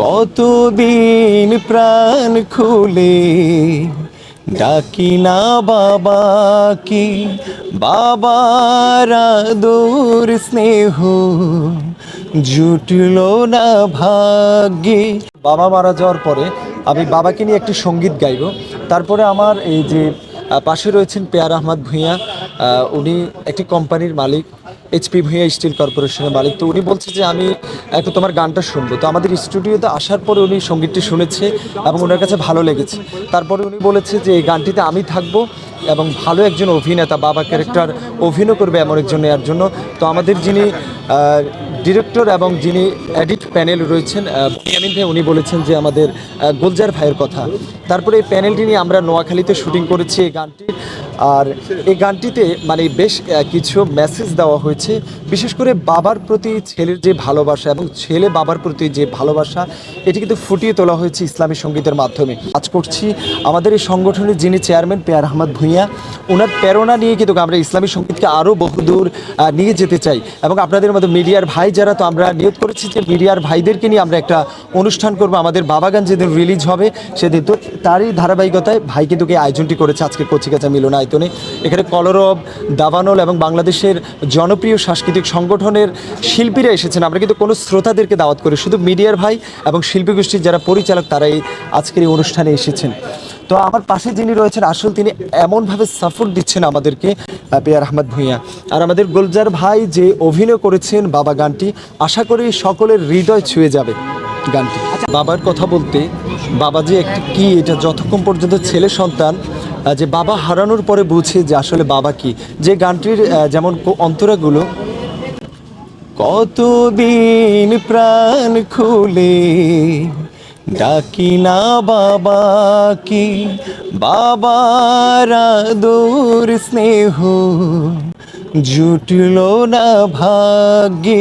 কতদিন প্রাণ খুলে ডাকি না বাবা কি বাবার আদর স্নেহ। জুটল না ভাগ্যে। বাবা মারা যাওয়ার পরে আমি বাবাকে নিয়ে একটি সংগীত গাইব। তারপরে আমার এই যে পাশে রয়েছেন পেয়ার আহমদ ভূঁইয়া। উনি একটি কোম্পানির মালিক এইচপি ভূঁইয়া স্টিল কর্পোরেশনের মালিক। তো উনি বলছে যে আমি একটু তোমার গানটা শুনব। তো আমাদের স্টুডিওতে আসার পরে উনি সঙ্গীতটি শুনেছে এবং ওনার কাছে ভালো লেগেছে। তারপরে উনি বলেছে যে এই গানটিতে আমি থাকব এবং ভালো একজন অভিনেতা বাবা ক্যারেক্টার অভিনয় করবে এমন একজন নেওয়ার জন্য। তো আমাদের যিনি ডিরেক্টর এবং যিনি এডিট প্যানেল রয়েছেন আহ, বুনিয়ামিন ভাই উনি বলেছেন যে আমাদের গোলজার ভাইয়ের কথা। তারপরে এই প্যানেলটি নিয়ে আমরা নোয়াখালীতে শুটিং করেছি এই গানটি। আর এই গানটিতে মানে বেশ কিছু মেসেজ দেওয়া হয়েছে। বিশেষ করে বাবার প্রতি ছেলের যে ভালোবাসা এবং ছেলে বাবার প্রতি যে ভালোবাসা, এটি কিন্তু ফুটিয়ে তোলা হয়েছে ইসলামী সঙ্গীতের মাধ্যমে। কাজ করছি আমাদের এই সংগঠনের যিনি চেয়ারম্যান পেয়ার আহমদ ভূঁইয়া ওনার প্রেরণা নিয়ে কিন্তু আমরা ইসলামী সঙ্গীতকে আরও বহুদূর নিয়ে যেতে চাই। এবং আপনাদের মতো মিডিয়ার ভাই যারা, তো আমরা নিয়োগ করেছি যে মিডিয়ার ভাইদেরকে নিয়ে আমরা একটা অনুষ্ঠান করব। আমাদের বাবাগান যেদিন রিলিজ হবে, সেদিন তো তারই ধারাবাহিকতায় ভাই কিন্তু এই আয়োজনটি করেছে আজকে কচিকাচা মিলন আয়তনে এখানে কলরব, দাবানল এবং বাংলাদেশের জনপ্রিয় সাংস্কৃতিক সংগঠনের শিল্পীরা এসেছেন। আমরা কিন্তু কোনো শ্রোতাদেরকে দাওয়াত করি, শুধু মিডিয়ার ভাই এবং শিল্পী গোষ্ঠীর যারা পরিচালক তারাই আজকের এই অনুষ্ঠানে এসেছেন। তো আমার পাশে যিনি রয়েছেন, আসল তিনি এমনভাবে সাপোর্ট দিচ্ছেন আমাদেরকে, পেয়ার আহমদ ভূঁইয়া। আর আমাদের গোলজার ভাই যে অভিনয় করেছেন বাবা গানটি, আশা করি সকলের হৃদয় ছুঁয়ে যাবে গানটি। বাবার কথা বলতে বাবা যে একটি কি, এটা যতক্ষণ পর্যন্ত ছেলে সন্তান যে বাবা হারানোর পরে বুঝে যে আসলে বাবা কি। যে গানটির যেমন অন্তরাগুলো কতদিন প্রাণ খুলে ডাকি না বাবা কি বাবার দূর স্নেহ জুটল না ভাগ্যে।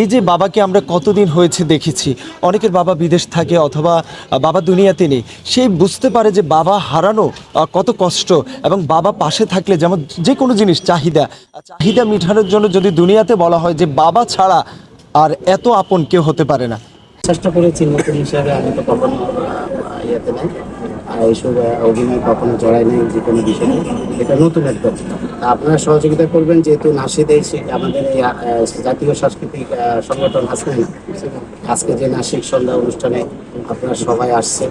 এই যে বাবাকে আমরা কতদিন হয়েছে দেখেছি। অনেকের বাবা বিদেশ থাকে অথবা বাবা দুনিয়াতে নেই। সে বুঝতে পারে যে বাবা হারানো কত কষ্ট এবং বাবা পাশে থাকলে যেমন যে কোনো জিনিস, চাহিদা। চাহিদা মেটানোর জন্য যদি দুনিয়াতে বলা হয় যে বাবা ছাড়া আর এত আপন কেউ হতে পারে না। চেষ্টা করেছি নতুন হিসাবে আমি তো ইয়েতে নাই। আর এইসব অভিনয় কখনো জড়াই নেই যে কোনো বিষয়ে। এটা নতুন একদম। আপনারা সহযোগিতা করবেন, যেহেতু নাসিদ এই আমাদের এই জাতীয় সাংস্কৃতিক সংগঠন আছে না? আজকে যে নাসিক সন্ধ্যা অনুষ্ঠানে আপনারা সবাই আসছে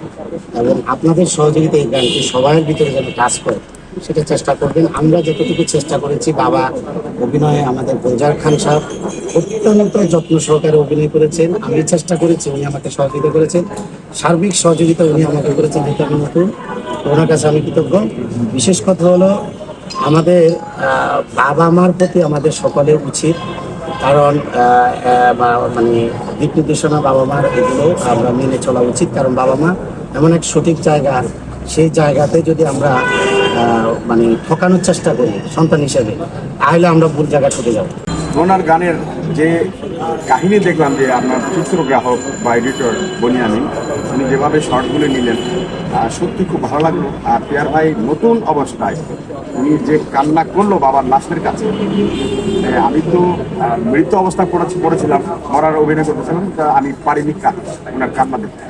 এবং আপনাদের সহযোগিতা এই গানটি সবার ভিতরে যেন কাজ করে। সেটা চেষ্টা করবেন। আমরা যতটুকু চেষ্টা করেছি, বাবা অভিনয়ে আমাদের গোলজার খান সাহেব অত্যন্ত যত্ন সহকারে অভিনয় করেছেন। আমি চেষ্টা করেছি, উনি আমাকে সহযোগিতা করেছেন। সার্বিক সহযোগিতা উনি আমাকে করেছেন আমি নতুন। ওনার কাছে আমি কৃতজ্ঞ। বিশেষ কথা হলো, আমাদের বাবা মার প্রতি আমাদের সকলের উচিত, কারণ মানে দিক নির্দেশনা বাবা মার এগুলো আমরা মেনে চলা উচিত। কারণ বাবা মা এমন এক সঠিক জায়গা, সেই জায়গাতে যদি আমরা মানে ঠকানোর চেষ্টা করি, সন্তান হিসেবে। তাহলে আমরা ভুল জায়গায় ছুটে যাব। ওনার গানের যে কাহিনী দেখলাম যে আপনার চিত্রগ্রাহক বা এডিটর বনিয়ানি উনি যেভাবে শর্টগুলো নিলেন সত্যি খুব ভালো লাগল। আর পেয়ার ভাই নতুন অবস্থায় উনি যে কান্না করল বাবার লাশের কাছে আমি তো মৃত্যু অবস্থা পড়েছিলাম, মরার অভিনয় করতেছিলাম, তা আমি পারিনি কান ওনার কান্না দেখতে।